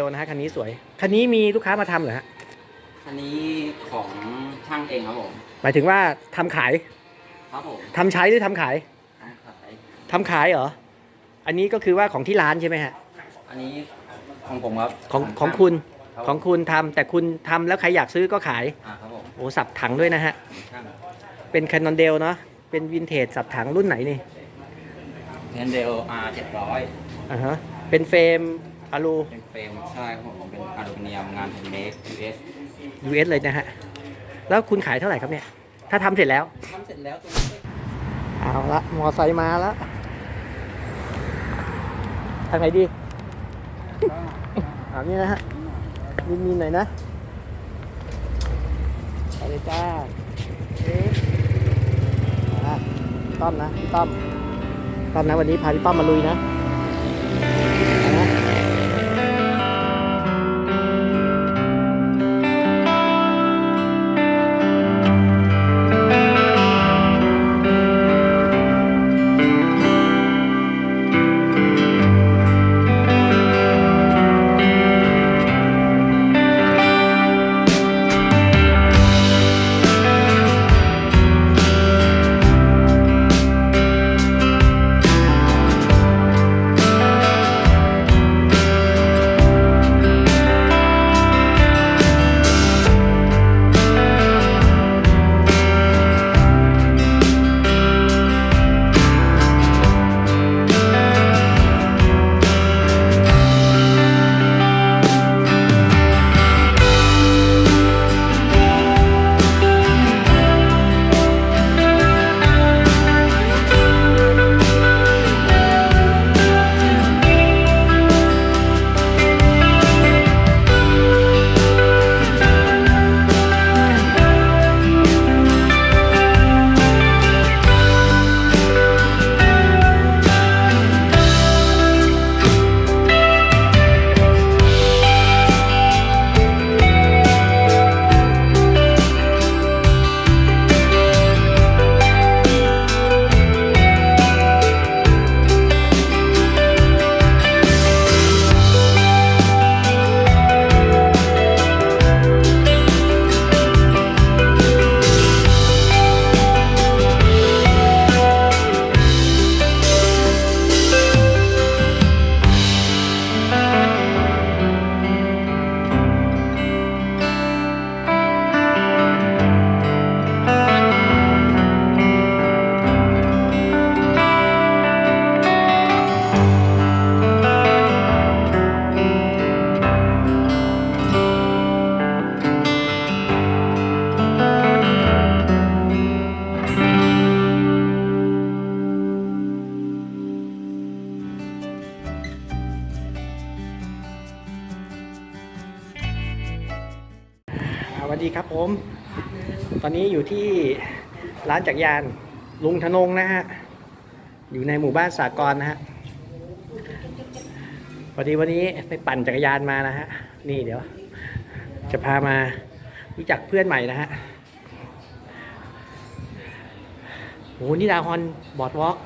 เร็วนะฮะคันนี้สวย คันนี้มีลูกค้ามาทำเหรอฮะอันนี้ของช่างเองครับผม หมายถึงว่าทำขายครับผมทำใช้หรือทำขายช่างขายทำขายเหรอ อันนี้ก็คือว่าของที่ร้านใช่ไหมฮะอันนี้ของผมครับของของคุณครับของคุณทำแต่คุณทำแล้วใครอยากซื้อก็ขายอ่าครับผมโอ้สับถังด้วยนะฮะช่างเป็นแคนนอนเดลเนาะเป็นวินเทจสับถังรุ่นไหนนี่เทนเดลอาร์เจ็ดร้อยอ่าฮะเป็นเฟรม อะลูเป็นเฟรมใช่ครับผมเป็นอลูมิเนียมงานแฮนด์เมด US US เลยนะฮะ แล้วคุณขายเท่าไหร่ครับเนี่ย ถ้าทำเสร็จแล้ว ทำเสร็จแล้วตรงนี้เอาละมอไซค์มาแล้วทางไหนดี เอานี่นะฮะมีนๆหน่อยนะไปเลยจ้าเอ๊ะอะต้อมนะพี่ต้อมต้อมนะวันนี้พาพี่ต้อมมาลุยนะ ที่ร้านจักรยานลุงธนงนะฮะ อยู่ในหมู่บ้านสากรนะฮะพอดีวันนี้ไปปั่นจักรยานมานะฮะ นี่เดี๋ยว จะพามารู้จักเพื่อนใหม่นะฮะโหนี่ดาวฮอนบอร์ดวอล์ก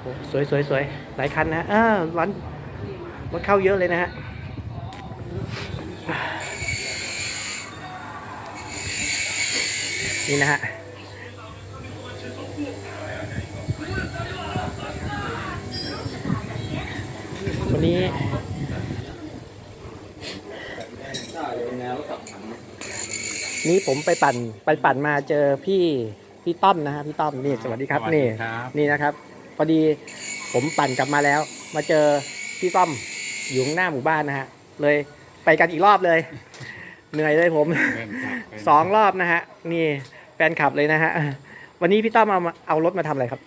โอ้สวยสวยสวยหลายคันนะเออร้านรถเข้าเยอะเลยนะฮะ นี่นะฮะวันนี้ใช่เป็นแนวรถสับถังนี้ผมไปปั่นไปปั่นมาเจอพี่พี่ต้อมนะฮะพี่ต้อมนี่สวัสดีครับสวัสดีนี่ครับนี่นะครับ พอดีผมปั่นกลับมาแล้ว มาเจอพี่ต้อมอยู่ข้างหน้าหมู่บ้านนะฮะเลยไปกันอีกรอบเลย เหนื่อยเลยผมเพื่อนครับเป็นสองรอบนะฮะนี่ แฟนคลับเลยนะฮะ วันนี้พี่ต้อมเอามาเอารถมาทำอะไรครับ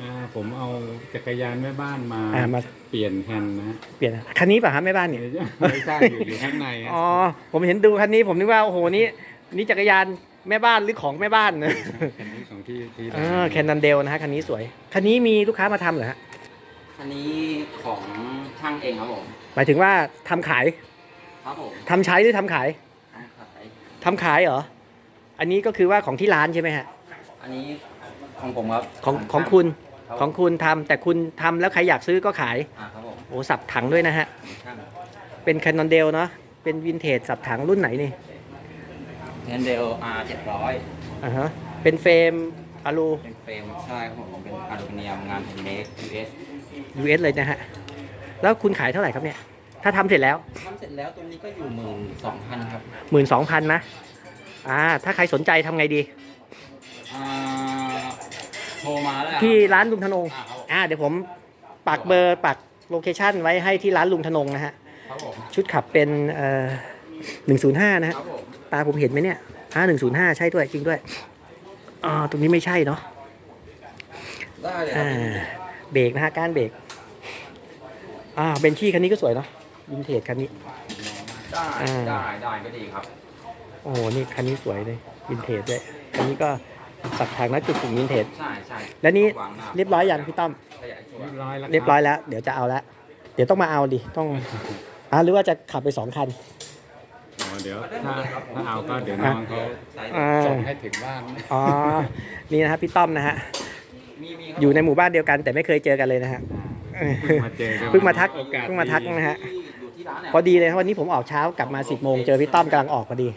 อ่าผมเอาจักรยานแม่บ้านมาอ่ามา เปลี่ยนแฮนด์นะเปลี่ยนคันนี้ป่ะฮะแม่บ้านเนี่ย ไม่ใช่อยู่อยู่ข้างในฮะอ๋อ ผมเห็นดูคันนี้ผมนึกว่าโอ้โหนี่นี่จักรยานแม่บ้านหรือของแม่บ้านเนอะคันนี้ของที่ที่เออแคนนันเดลนะฮะคันนี้สวย คันนี้มีลูกค้ามาทำเหรอฮะ อันนี้ของช่างเองครับผม หมายถึงว่าทำขายครับผมทำใช้หรือทำขายช่างขายทำขายเหรอ อันนี้ก็คือว่าของที่ร้านใช่ไหมฮะอันนี้ของผมครับของของคุณครับของคุณทำแต่คุณทำแล้วใครอยากซื้อก็ขาย อ่าครับผมโอ้สับถังด้วยนะฮะ ช่างเป็นแคนนอนเดลเนาะเป็นวินเทจสับถังรุ่นไหนนี่แฮนเดล R 700อ่าฮะเป็นเฟรมอะลู เป็นเฟรมใช่ครับผมเป็นอลูมิเนียมงานแฮนด์เมด US US เลยนะฮะ แล้วคุณขายเท่าไหร่ครับเนี่ย ถ้าทำเสร็จแล้ว ทำเสร็จแล้วตัวนี้ก็อยู่หมื่นสองพันครับหมื่นสองพันนะ อ่า ถ้าใครสนใจทำไงดี อ่าโทรมาแล้วที่ร้านลุงธนง อ่าครับผมอ่า เดี๋ยวผมปักเบอร์ปักโลเคชั่นไว้ให้ที่ร้านลุงธนงนะฮะ ครับผมชุดขับเป็นเอ่อหนึ่งศูนย์ห้านะฮะ ครับผมตาผมเห็นไหมเนี่ยอ่าหนึ่งศูนย์ห้าใช่ด้วยจริงด้วย อ่า ตรงนี้ไม่ใช่เนาะ ได้เลยครัอ่าบเบรกนะฮะ ก้านเบรก อ่า เบนชี่คันนี้ก็สวยเนาะวินเทจคันนี้ ได้อ่าได้ได้ก็ดีครับโอ้โห นี่คันนี้สวยเลยวินเทจด้วยคันนี้ก็สับทางนักจุดกลุ่มวินเทจใช่ใช่แล้วนี่วางหน้าเรียบร้อยยังพี่ต้อมขยายชัวเรียบร์ร้อยแล้วคเรียบร้อยแล้ว เดี๋ยวจะเอาละเดี๋ยวต้องมาเอาดิต้องอ่าหรือว่าจะขับไปสองคัน อ๋อเดี๋ยวถ้าถ้าเอาก็เดี๋ยวน้องเขาไซส์อ่าส่งให้ถึงบ้านอ๋อนี่นะฮะพี่ต้อมนะฮะมีมีครับอยู่ในหมู่บ้านเดียวกันแต่ไม่เคยเจอกันเลยนะฮะเพิ่งมาเจอกันเพิ่งมาทักโอกาสเพิ่งมาทักดี นะฮะ ที่อยู่ที่ร้านเนี่ย พอดีเลยครับวันนี้ผมออกเช้ากลับมา10โมงเจอพี่ต้อมกำลังออกพอดี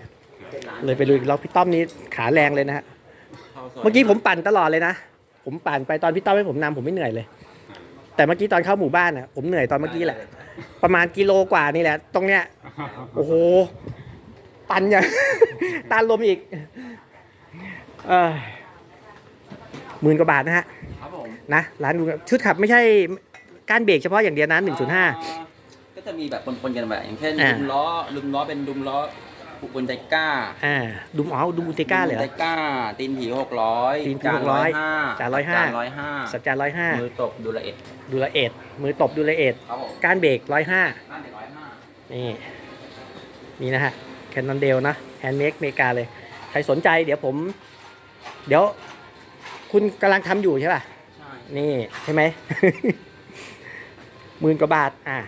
เลยไปดูอีกรอบพี่ต้อมนี้ขาแรงเลยนะฮะเมื่อกี้ผมปั่นตลอดเลยนะ ผมปั่นไปตอนพี่ต้อมให้ผมนำผมไม่เหนื่อยเลย แต่เมื่อกี้ตอนเข้าหมู่บ้านอะผมเหนื่อยตอนเมื่อกี้แหละ ประมาณกิโลกว่านี่แหละ ตรงเนี้ยโอ้โหปั่นอย่างตานลมอีกเออหมื่นกว่าบาทนะฮะครับผมนะร้านดูชุดขับไม่ใช่การเบรกเฉพาะอย่างเดียวนะ105อ่าก็จะมีแบบปนๆกันแบบอย่างเช่นอ่าดุมล้อดุมล้อเป็นดุมล้อ อุบลไทก้าอ่าดูอ๋อดูอุเตก้าเลยเหรไทอก้า ตีนผีหกร้อยตีนผี600ห้าจาน105 จานร้อยห้าสัจจานร้อยห้ามือตบดูละเอ็ดดูละเอ็ดมือตบดูละเอ็ดครับผมการเบรกร้อยห้านั่นเด็กร้อยห้านี่นี่นะฮะแคนนอนเดลนะแฮนด์เมกเมกาเลย ใครสนใจเดี๋ยวผม เดี๋ยว คุณกำลังทำอยู่ใช่ป่ะ ใช่ นี่ ใช่ไหม หมื่นกว่าบาท อะ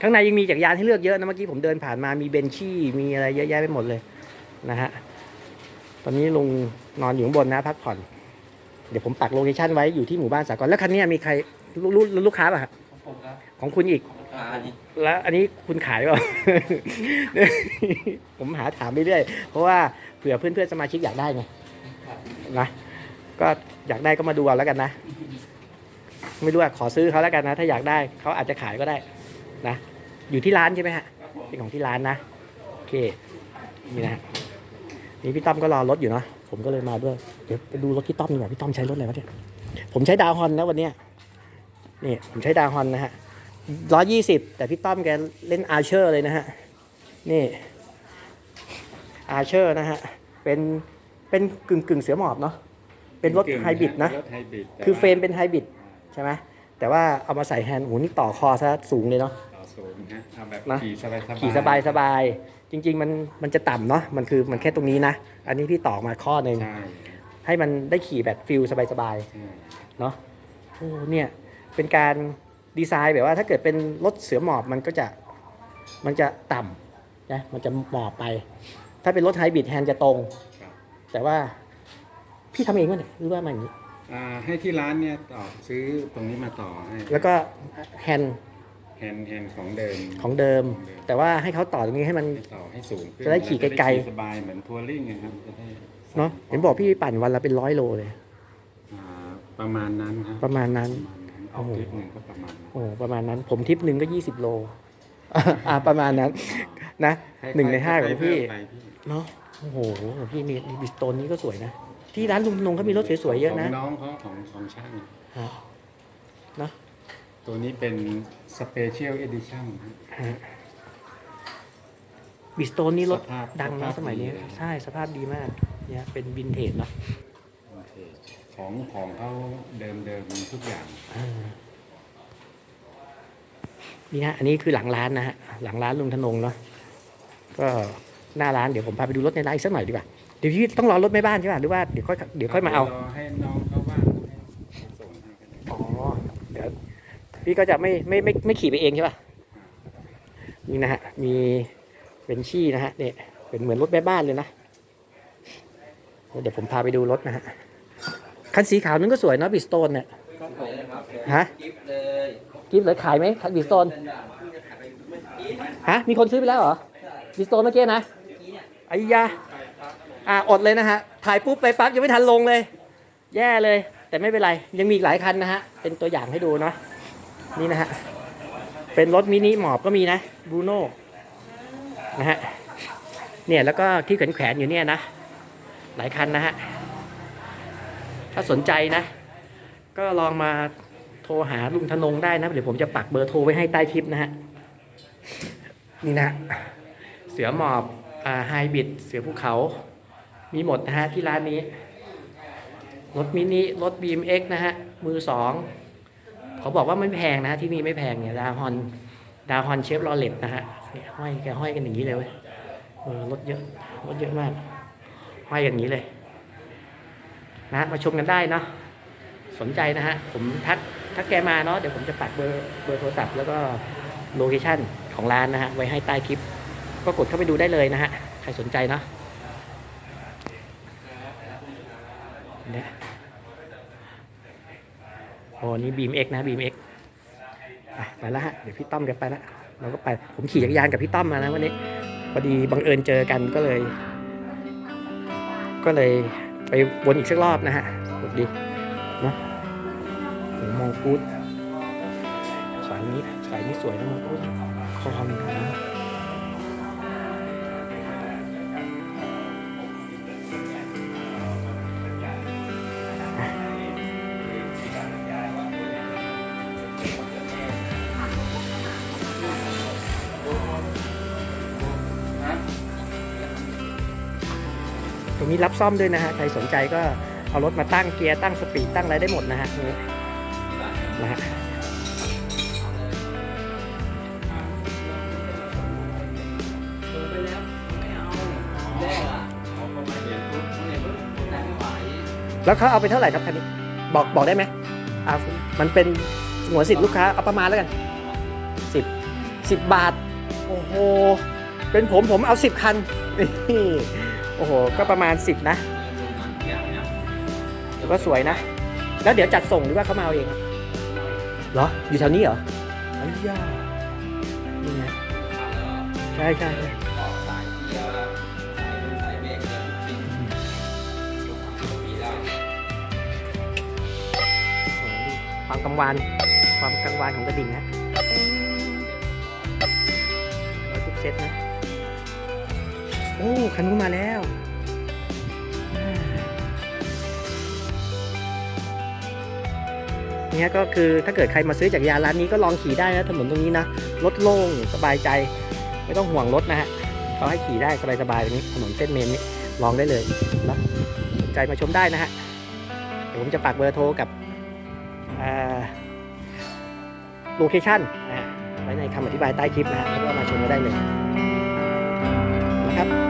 ข้างในยังมีจักรยานให้เลือกเยอะนะเมื่อกี้ผมเดินผ่านมามีเบนชี่มีอะไรเยอะแยะไปหมดเลยนะฮะตอนนี้ลุงนอนอยู่ข้างบนนะพักผ่อน เดี๋ยวผมปักโลเคชั่นไว้อยู่ที่หมู่บ้านสากลแล้วคันนี้มีใครลูลูลูกค้าป่ะครับของผมครับของคุณอีกอ่านี่แล้วอันนี้คุณขายเปล่าผมหาถามไปเรื่อยเพราะว่าเผื่อเพื่อนเพื่อนๆสมาชิกอยากได้ไงนะก็อยากได้ก็มาดูเอาแล้วกันนะ ไม่รู้อะขอซื้อเขาแล้วกันนะ ถ้าอยากได้เขาอาจจะขายก็ได้ นะ อยู่ที่ร้านใช่ไหมฮะ เป็นของที่ร้านนะ โอเค นี่นะฮะนี่พี่ต้อมก็รอรถอยู่เนาะ ผมก็เลยมาด้วย เดี๋ยวไปดูรถพี่ต้อมดีกว่าพี่ต้อมใช้รถอะไรวะเนี่ย ผมใช้ดาวฮอนนะวันเนี้ย นี่ผมใช้ดาวฮอนนะฮะร้อยยี่สิบแต่พี่ต้อมแกเล่นอาร์เชอร์เลยนะฮะ นี่อาร์เชอร์นะฮะ เป็นเป็นกึ่งกึ่งเสือหมอบเนาะ เป็นรถไฮบริดนะรถไฮบริดแต่คือเฟรมว่าเป็นไฮบริดใช่ไหมแต่ว่าเอามาใส่แฮนด์โอ้โหนี่ต่อคอซะสูงเลยเนาะต่อ สูงฮะเอาแบบนะ ขี่สบายๆขี่สบายสบายจริง ๆ มันมันจะต่ำเนาะมันคือมันแค่ตรงนี้นะ อันนี้พี่ต่อมาข้อหนึ่งใช่ให้มันได้ขี่แบบฟิลสบายสบายใช่ๆเนาะโอ้เนี่ยเป็นการดีไซน์แบบว่าถ้าเกิดเป็นรถเสือหมอบมันก็จะมันจะต่ำนะมันจะหมอบไป ถ้าเป็นรถไฮบริดแฮนด์จะตรง ครับแต่ว่าพี่ทำเองวะเนี่ยหรือว่ามันอย่างนี้ อ่าให้ที่ร้านเนี่ยต่อซื้อตรงนี้มาต่อให้แล้วก็แฮนด์ แฮนด์แฮนด์ของเดิมของเดิม แต่ว่าให้เขาต่อตรงนี้ให้มัน ให้ต่อให้สูงขึ้นจะได้ขี่ไกลๆจะด้ขี่สบายเหมือนทัวริ่งนะครับจะได้เนาะเห็นบอกพี่ปั่นวันละเป็นร้อยโลเลย อ่าประมาณนั้นครับประมาณนั้น ประมาณนั้นเอาคลิปหนึ่งก็ประมาณนั้นโอ้ประมาณนั้นผมทริปหนึ่งก็ยี่สิบโลอ่าประมาณนั้น นะหนึ่งในห้าของพี่ไปพี่เนาะโอ้โหพี่มีบิสโตนนี้ก็สวยนะ ที่ร้านลุงนงเขามีรถสวยๆเยอะนะของน้องเขาของของช่างฮะเนาะ ตัวนี้เป็นสเปเชียลเอดิชั่นบิสโตนนี่รถสภาพดังนะสภาพสมัยนี้ดีเลย ใช่สภาพดีมากเนี่ยเป็นวินเทจเนาะของของเขาเดิมเดิมๆทุกอย่าง อ่านี่ฮะอันนี้คือหลังร้านนะฮะหลังร้านลุงธนงเนาะก็หน้าร้านเดี๋ยวผมพาไปดูรถในร้านอีกสักหน่อยดีกว่าเดี๋ยวพี่ต้องรอรถแม่บ้านใช่ป่ะหรือว่าเดี๋ยวค่อยเดี๋ยวค่อยมาเอารอให้น้องเขาว่างให้ส่งให้กัน อ๋อ เดี๋ยว พี่ก็จะไม่ไม่ไม่ไม่ขี่ไปเองใช่ป่ะนี่นะฮะมีเป็นชี่นะฮะเนี่ยเป็นเหมือนรถแม่บ้านเลยนะเดี๋ยวผมพาไปดูรถนะฮะคันสีขาวนั้นก็สวยนอะบิสโตนเนี่ยฮะกิฟต์เลยกิฟต์เลยขายไหมคันบิสโตนฮะมีคนซื้อไปแล้วเหรอดิสโตนเมื่อกี้นะไอ้ยาอะอดเลยนะฮะถ่ายปุ๊บไปปั๊บยังไม่ทันลงเลย แย่เลย แต่ไม่เป็นไร ยังมีอีกหลายคันนะฮะ เป็นตัวอย่างให้ดูเนาะ นี่นะฮะ เป็นรถมินิหมอบก็มีนะบูโน่นะฮะ เนี่ยแล้วก็ที่แขวนๆอยู่เนี่ยนะ หลายคันนะฮะ ถ้าสนใจนะ ก็ลองมาโทรหาลุงธนงได้นะเดี๋ยวผมจะปักเบอร์โทรไว้ให้ใต้คลิปนะฮะ นี่นะ เสือหมอบอ่าไฮบิดเสือภูเขา มีหมดนะฮะที่ร้านนี้ รถมินิ รถ BMX นะฮะ มือสอง เขาบอกว่าไม่แพงนะที่นี่ไม่แพงเนี่ยดาฮอนดาฮอนเชฟรอเลตนะฮะเนี่ยห้อยแกห้อยกันอย่างนี้เลยเว้ยเออรถเยอะรถเยอะมากห้อยกันอย่างนี้เลยนะมาชมกันได้เนาะสนใจนะฮะผมทักทักแกมาเนาะเดี๋ยวผมจะปักเบอร์เบอร์โทรศัพท์แล้วก็โลเคชั่นของร้านนะฮะไว้ให้ใต้คลิป ก็กดเข้าไปดูได้เลยนะฮะใครสนใจเนาะเนี่ย โอ้นี่บีมเอ็กนะบีมเอ็กไปแล้วฮะเดี๋ยวพี่ต้อมแกไปแล้วเราก็ไปผมขี่จักรยานกับพี่ต้อมมานะวันนี้พอดีบังเอิญเจอกันก็เลย ก็เลยไปวนอีกสักรอบนะฮะสนุกดีเนาะมองกูดสายนี้สายนี้สวยนะมองกูดคอมนะ ตรงนี้รับซ่อมด้วยนะฮะ ใครสนใจก็เอารถมาตั้งเกียร์ตั้งสปีดตั้งอะไรได้หมดนะฮะนี้นะฮะแล้วเขาเอาไปเท่าไหร่ครับคันนี้บอกบอกได้ไหมอ่ามันเป็นหัวสิทธิ์ลูกค้าเอาประมาณแล้วกันสิบสิบบาท โอ้โห เป็นผมผมเอาสิบคันนี่ โอ้โห ก็ประมาณสิบนะแต่ก็สวยนะ แล้วเดี๋ยวจัดส่งหรือว่าเขามาเอาเองอะเหรอ อยู่แถวนี้เหรอไอ้ย่านี่ไงใช่ใช่ใช่โอ้โหดูความกังวานความกังวานของกระดิ่งนะแล้วทุกเซตนะ โอ้คันนู้นมาแล้วเนี่ยก็คือถ้าเกิดใครมาซื้อจากรยานร้านนี้ก็ลองขี่ได้นะถนนตรงนี้นะรถโล่งสบายใจ ไม่ต้องห่วงรถนะฮะเขาให้ขี่ได้สบายๆตรงนี้ถนนเส้นเมนนี้ลองได้เลยนะสนใจมาชมได้นะฮะเดี๋ยวผมจะปักเบอร์โทรกับโลเคชั่นนะไว้ในคำอธิบายใต้คลิปนะฮะแล้วก็มาชมกันได้เลยนะครับ